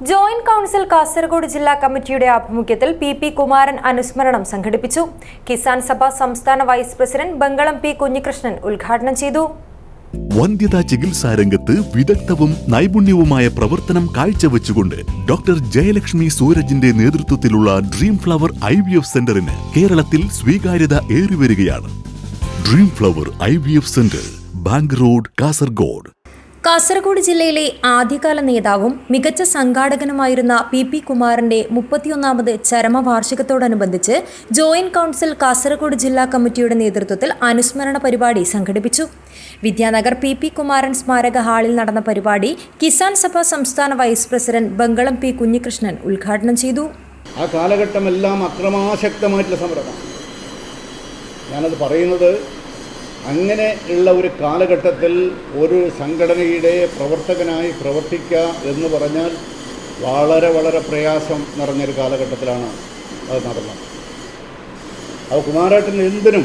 Joint council Kasaragod ജില്ലാ കമ്മിറ്റിയുടെ ആഭിമുഖ്യത്തിൽ പി പി കുമാരൻ അനുസ്മരണം സംഘടിപ്പിച്ചു. കിസാൻ സഭ സംസ്ഥാന vice president Bangalam P Kunhikrishnan ഉദ്ഘാടനം ചെയ്തു. വന്ധ്യതാ ചികിത്സാ രംഗത്ത് വിദഗ്ധവും നൈപുണ്യവുമായ പ്രവർത്തനം കാഴ്ചവെച്ചുകൊണ്ട് ഡോക്ടർ ജയലക്ഷ്മി സൂരജിന്റെ നേതൃത്വത്തിലുള്ള dream flower I V F സെന്ററിന് കേരളത്തിൽ സ്വീകാര്യത ഏറിവരികയാണ്. Dream flower I V F centre bank road Kasaragod. Kasaragod ജില്ലയിലെ ആദ്യകാല നേതാവും മികച്ച സംഘാടകനുമായിരുന്ന പി പി കുമാറിന്റെ മുപ്പത്തിയൊന്നാമത് ചരമവാർഷികത്തോടനുബന്ധിച്ച് ജോയിന്റ് കൗൺസിൽ കാസർഗോഡ് ജില്ലാ കമ്മിറ്റിയുടെ നേതൃത്വത്തിൽ അനുസ്മരണ പരിപാടി സംഘടിപ്പിച്ചു. വിദ്യാനഗർ പി പി കുമാരൻ സ്മാരക ഹാളിൽ നടന്ന പരിപാടി കിസാൻ സഭ സംസ്ഥാന vice president Bangalam P Kunhikrishnan ഉദ്ഘാടനം ചെയ്തു. ആ കാലഘട്ടമെല്ലാം അക്രമാസക്തമായിട്ടുള്ള സമരമാണ്. ഞാനത് പറയുന്നത് അങ്ങനെ ഉള്ള ഒരു കാലഘട്ടത്തിൽ ഒരു സംഘടനയുടെ പ്രവർത്തകനായി പ്രവർത്തിക്കുക എന്ന് പറഞ്ഞാൽ വളരെ വളരെ പ്രയാസം നിറഞ്ഞൊരു കാലഘട്ടത്തിലാണ് അത് നടന്നത്. അത് കുമാരേട്ടൻ എന്തിനും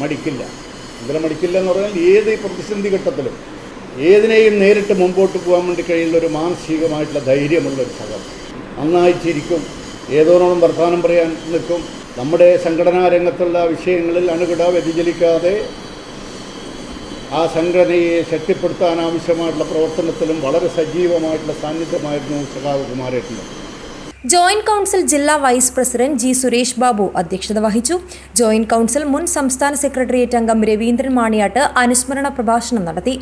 മടിക്കില്ല. എന്തിനും മടിക്കില്ല എന്ന് പറഞ്ഞാൽ ഏത് പ്രതിസന്ധി ഘട്ടത്തിലും ഏതിനെയും നേരിട്ട് മുമ്പോട്ട് പോകാൻ വേണ്ടി കഴിയുന്ന ഒരു മാനസികമായിട്ടുള്ള ധൈര്യമുള്ള ഒരു സഹം നന്നായി ചിരിക്കും ഏതോനോളം വർത്തമാനം പറയാൻ നിൽക്കും നമ്മുടെ സംഘടനാ രംഗത്തുള്ള വിഷയങ്ങളിൽ അണുകിട വ്യതിചലിക്കാതെ ആ സംഘടനയെ ശക്തിപ്പെടുത്താൻ ആവശ്യമായിട്ടുള്ള പ്രവർത്തനത്തിലും വളരെ സജീവമായിട്ടുള്ള സാന്നിധ്യമായിരുന്നു സഖാവ് കുമാരേട്ടന്റെ ജോയിന്റ് കൗൺസിൽ ജില്ലാ vice president G Suresh Babu അധ്യക്ഷത വഹിച്ചു. ജോയിന്റ് കൗൺസിൽ മുൻ സംസ്ഥാന സെക്രട്ടേറിയറ്റ് അംഗം രവീന്ദ്രൻ മാണിയാട്ട് അനുസ്മരണ പ്രഭാഷണം നടത്തി.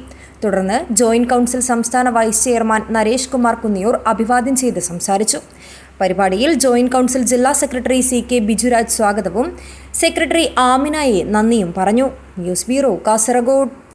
തുടർന്ന് ജോയിന്റ് കൗൺസിൽ സംസ്ഥാന വൈസ് ചെയർമാൻ നരേഷ് കുമാർ കുന്നിയൂർ അഭിവാദ്യം ചെയ്ത് സംസാരിച്ചു. പരിപാടിയിൽ ജോയിന്റ് കൗൺസിൽ ജില്ലാ സെക്രട്ടറി സി കെ ബിജുരാജ് സ്വാഗതവും സെക്രട്ടറി ആമിനായി നന്ദിയും പറഞ്ഞു. News bureau Kasaragod.